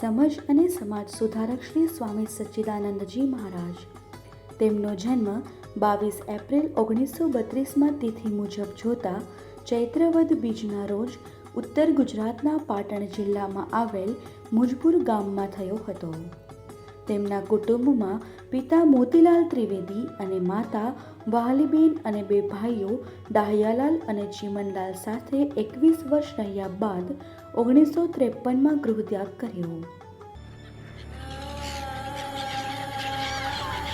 સમજ અને સમાજ સુધારક શ્રી સ્વામી સચ્ચિદાનંદજી મહારાજ. તેમનો જન્મ બાવીસ એપ્રિલ ઓગણીસો બત્રીસમાં તિથિ મુજબ જોતા ચૈત્રવદ બીજના રોજ ઉત્તર ગુજરાતના પાટણ જિલ્લામાં આવેલ મુજપુર ગામમાં થયો હતો. તેમના કુટુંબમાં પિતા મોતીલાલ ત્રિવેદી અને માતા વાલીબેન અને બે ભાઈઓ ડાહ્યાલાલ અને ચીમનલાલ સાથે એકવીસ વર્ષ રહ્યા બાદ ઓગણીસો ત્રેપનમાં ગૃહત્યાગ કર્યો.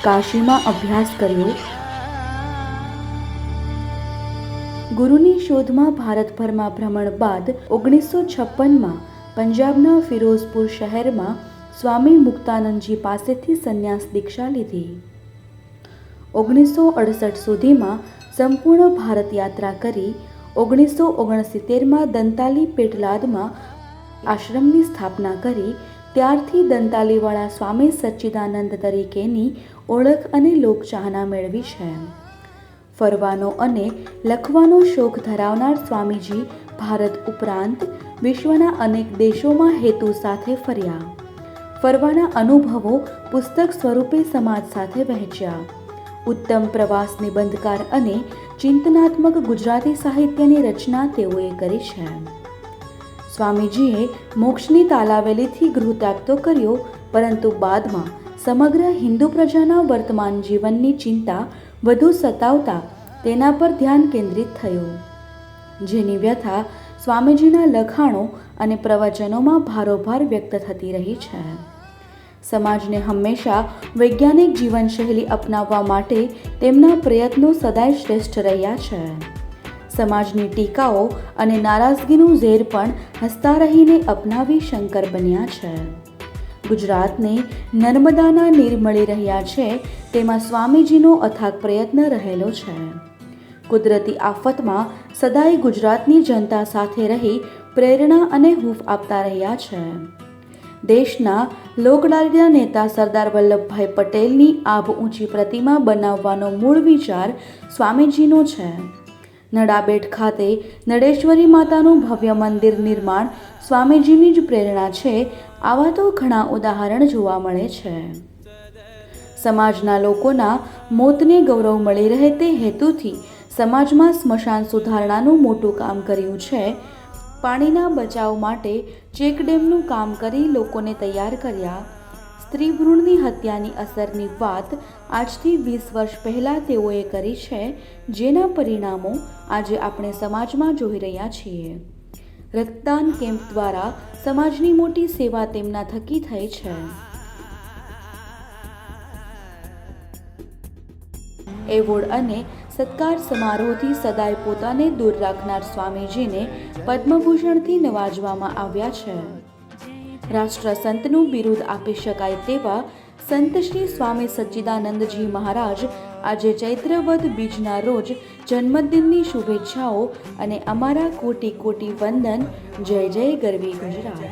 કાશીમાં અભ્યાસ કર્યો. ગુરુની શોધમાં ભારતભરમાં ભ્રમણ બાદ ઓગણીસો છપ્પનમાં પંજાબના ફિરોઝપુર શહેરમાં સ્વામી મુક્તાનંદજી પાસેથી સંન્યાસ દીક્ષા લીધી. ઓગણીસો અડસઠ સુધીમાં સંપૂર્ણ ભારત યાત્રા કરી ઓગણીસો ઓગણસિત્તેરમાં દંતાલી પેટલાદમાં આશ્રમની સ્થાપના કરી, ત્યારથી દંતાલીવાળા સ્વામી સચ્ચિદાનંદ તરીકેની ઓળખ અને લોકચાહના મેળવી છે. ફરવાનો અને લખવાનો શોખ ધરાવનાર સ્વામીજી ભારત ઉપરાંત વિશ્વના અનેક દેશોમાં હેતુ સાથે ફર્યા. ફરવાના અનુભવો પુસ્તક સ્વરૂપે સમાજ સાથે વહેંચ્યા. ઉત્તમ પ્રવાસ નિબંધકાર અને ચિંતનાત્મક ગુજરાતી સાહિત્યની રચના તેઓએ કરી છે. સ્વામીજીએ મોક્ષની તાલાવેલીથી ગૃહત્યાગ તો કર્યો, પરંતુ બાદમાં સમગ્ર હિન્દુ પ્રજાના વર્તમાન જીવનની ચિંતા વધુ સતાવતા તેના પર ધ્યાન કેન્દ્રિત થયું. જેની વ્યથા સ્વામીજીના લખાણો અને પ્રવચનોમાં ભારોભાર વ્યક્ત થતી રહી છે. સમાજને હંમેશા વૈજ્ઞાનિક જીવનશૈલી અપનાવવા માટે તેમના પ્રયત્નો સદાય શ્રેષ્ઠ રહ્યા છે. સમાજની ટીકાઓ અને નારાજગીનું ઝેર પણ હસતા રહીને અપનાવી શંકર બન્યા છે. ગુજરાતને નર્મદાના નીર મળી રહ્યા છે, તેમાં સ્વામીજીનો અથાગ પ્રયત્ન રહેલો છે. કુદરતી આફતમાં સદાય ગુજરાતની જનતા સાથે રહી પ્રેરણા અને હૂફ આપતા રહ્યા છે. દેશના લોકલાડીના નેતા સરદાર વલ્લભભાઈ પટેલની આભ ઊંચી પ્રતિમા બનાવવાનો મૂળ વિચાર સ્વામીજીનો છે. નડાબેટ ખાતે નડેશ્વરી માતાનું ભવ્ય મંદિર નિર્માણ સ્વામીજીની જ પ્રેરણા છે, આવા તો ઘણા ઉદાહરણ જોવા મળે છે. સમાજના લોકોના મોતને ગૌરવ મળી રહે તે હેતુથી સમાજમાં સ્મશાન સુધારણાનું મોટું કામ કર્યું છે. પાણીના બચાવ માટે ચેકડેમનું કામ કરી લોકોને તૈયાર કર્યા. સ્ત્રી ભ્રૂણની હત્યાની અસરની વાત આજથી વીસ વર્ષ પહેલાં તેઓએ કરી છે, જેના પરિણામો આજે આપણે સમાજમાં જોઈ રહ્યા છીએ. રક્તદાન કેમ્પ દ્વારા સમાજની મોટી સેવા તેમના થકી થઈ છે. એવોર્ડ અને સત્કાર સમારોહથી સદાય પોતાને દૂર રાખનાર સ્વામીજીને પદ્મભૂષણથી નવાજવામાં આવ્યા છે. રાષ્ટ્રસંતનું બિરુદ આપી શકાય તેવા સંત શ્રી સ્વામી સચ્ચિદાનંદજી મહારાજ આજે ચૈત્રવદ બીજના રોજ જન્મદિનની શુભેચ્છાઓ અને અમારા કોટી કોટી વંદન. જય જય ગરવી ગુજરાત.